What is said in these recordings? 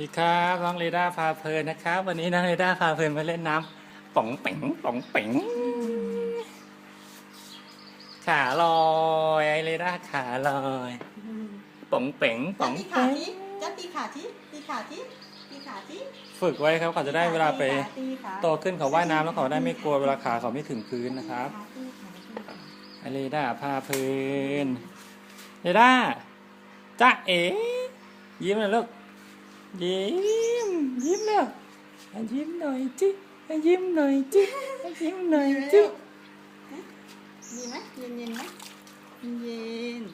ดีครับน้องเรด้าพาเพลินนะครับ วันนี้น้องเรด้าพาเพลินมาเล่นน้ำป๋องเป๋งป๋องเป๋งขาลอยไอเรด้าขาลอยป๋องเป๋งป๋องตีขาเป๋งที่จะตีขาที่ตีขาที่ตีขาที่ฝึกไว้ครับเขาจะได้เวลาไปตีขาโตขึ้นเขาว่ายน้ำแล้วเขาได้ไม่กลัวเวลาขาเขาไม่ถึงพื้นนะครับตีขาตีขาไอเรด้าพาเพลินเรด้าจ้าเอ๋ยิ้มหน่อยลูก ยิ้มยิ้มเร็วอะยิ้มหน่อยจิอะยิ้มหน่อยจิอะยิ้มหน่อยจิดีไหมเย็นเย็นๆไหมเย็น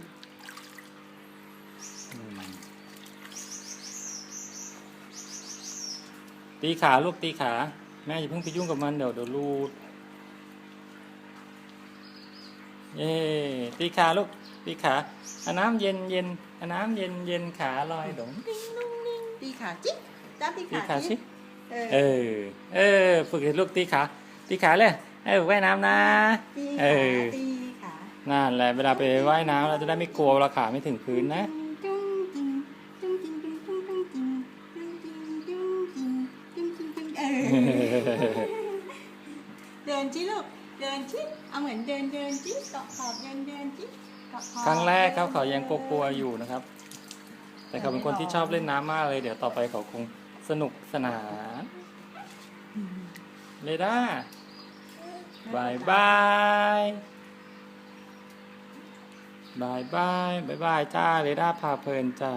ตีขาลูกตีขา แม่อย่าเพิ่งไปยุ่งกับมันเดี๋ยวเดี๋ยวรูดเย้ตีขาลูกตีขาเอาน้ำเย็นเย็นเอาน้ำเย็นเย็นขาลอยดงดิ้งนุ่งนิ่ง ตีขาจิจ้าตีตีขาขาสิเอเอออ เออ ฝึกให้ลูกตีขาตีขาเลยเออว่ายน้ำนะ ตีเอขาอ ตีขานั่นแหละเวลาไปว่ายน้ำเราจะได้ไม่กลัวเวลาขาไม่ถึงพื้นนะ จุ้งจิ้งจุ้งจิ้งจุ้งจุ้งจุ้งจิ้งจุ้งจิ้งจุ้งจิ้งจุ้งจิ้งจุ้งเออเดินจิลูกเดินจิเอาเหมือนเดินเดินจิเกาะขอบเดินเดินจิเกาะขอบ ครั้งแรกเขาเขายังกลัวๆอยู่นะครับ แต่เขาเป็นคนที่ชอบเล่นน้ำมากเลย เดี๋ยวต่อไปเขาคงสนุกสนานเลด้าบายบายบายบายบายบายจ้าเลด้าพาเพลินจ้า